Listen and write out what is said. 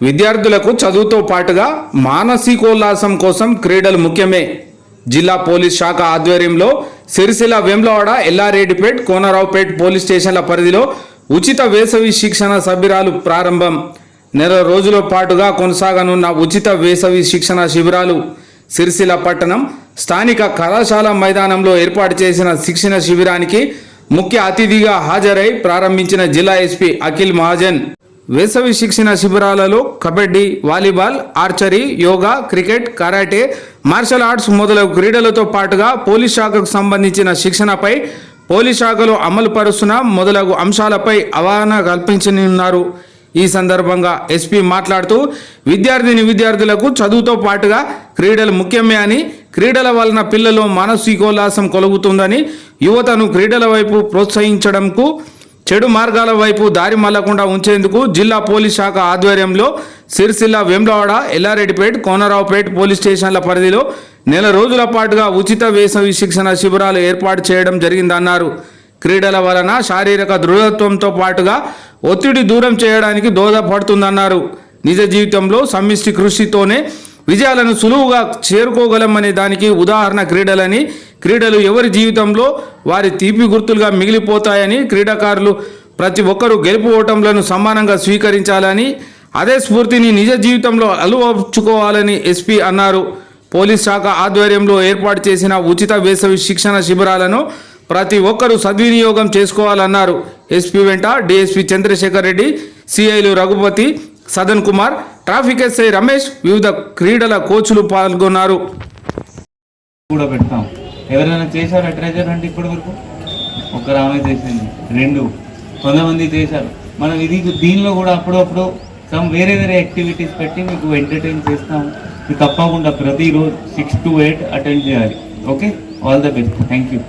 విద్యార్థులకు చదువుతో పాటుగా మానసికోల్లాసం కోసం క్రీడలు ముఖ్యమే. జిల్లా పోలీస్ శాఖ ఆధ్వర్యంలో సిరిసిల్ల వెమ్లవాడ ఎల్లారెడ్డిపేట్ కోనరావుపేట్ పోలీస్ స్టేషన్ల పరిధిలో ఉచిత వేసవి శిక్షణ శిబిరాలు ప్రారంభం. నెల రోజుల పాటుగా కొనసాగనున్న ఉచిత వేసవి శిక్షణ శిబిరాలు సిరిసిల్ల పట్టణం స్థానిక కళాశాల మైదానంలో ఏర్పాటు చేసిన శిక్షణ శిబిరానికి ముఖ్య అతిథిగా హాజరై ప్రారంభించిన జిల్లా ఎస్పీ అఖిల్ మహాజన్. వేసవి శిక్షణ శిబిరాలలో kabaddi volleyball archery yoga cricket karate martial arts మొదలగు క్రీడలతో పాటుగా పోలీస్ శాఖకు సంబంధించిన శిక్షణపై పోలీస్ శాఖలో అమలు పరుస్తున్న మొదలగు అంశాలపై అవగాహన కల్పించనున్నారు. ఈ సందర్భంగా ఎస్పీ మాట్లాడుతూ విద్యార్థిని విద్యార్థులకు చదువుతో పాటుగా క్రీడలు ముఖ్యమే అని క్రీడల వలన పిల్లలు మానసికోల్లాసం కలుగుతుందని యువతను క్రీడల వైపు ప్రోత్సహించడంకు చెడు మార్గాల వైపు దారి మళ్ళకుండా ఉంచేందుకు జిల్లా పోలీస్ శాఖ ఆధ్వర్యంలో సిరిసిల్ల వెమ్లవాడ ఎల్లారెడ్డిపేట్ కోనరావుపేట్ పోలీస్ స్టేషన్ల పరిధిలో నెల రోజుల పాటుగా ఉచిత వేసవి శిక్షణ శిబిరాలు ఏర్పాటు చేయడం జరిగిందన్నారు. క్రీడల వలన శారీరక దృఢత్వంతో పాటుగా ఒత్తిడి దూరం చేయడానికి దోహదపడుతుందన్నారు. నిజ జీవితంలో సమ్మిష్టి కృషితోనే విజయాలను సులువుగా చేరుకోగలమనే దానికి ఉదాహరణ క్రీడలని క్రీడలు ఎవరి జీవితంలో వారి తీపి గుర్తులుగా మిగిలిపోతాయని క్రీడాకారులు ప్రతి ఒక్కరూ గెలుపు ఓటంలను సమానంగా స్వీకరించాలని అదే స్ఫూర్తిని నిజ జీవితంలో అలువర్చుకోవాలని ఎస్పీ అన్నారు. పోలీస్ శాఖ ఆధ్వర్యంలో ఏర్పాటు చేసిన ఉచిత వేసవి శిక్షణ శిబిరాలను ప్రతి ఒక్కరూ సద్వినియోగం చేసుకోవాలన్నారు. ఎస్పీ వెంట డిఎస్పీ చంద్రశేఖర్ రెడ్డి సిఐలు రఘుపతి సదన్ కుమార్ ట్రాఫిక్ ఎస్ఐ రమేష్ వివిధ క్రీడల కోచ్లు పాల్గొన్నారు. కూడా పెడతాం. ఎవరైనా చేశారు ట్రెజర్ అంటే ఇప్పటి వరకు? ఒక ఆమె చేసింది. రెండు. కొంతమంది చేశారు. మనం ఇది దీనిలో కూడా అప్పుడప్పుడు సమ్ వేరే వేరే యాక్టివిటీస్ పెట్టి మీకు ఎంటర్టైన్ చేస్తాము. మీరు తప్పకుండా ప్రతిరోజు సిక్స్ టు ఎయిట్ అటెండ్ చేయాలి. Okay all the best thank you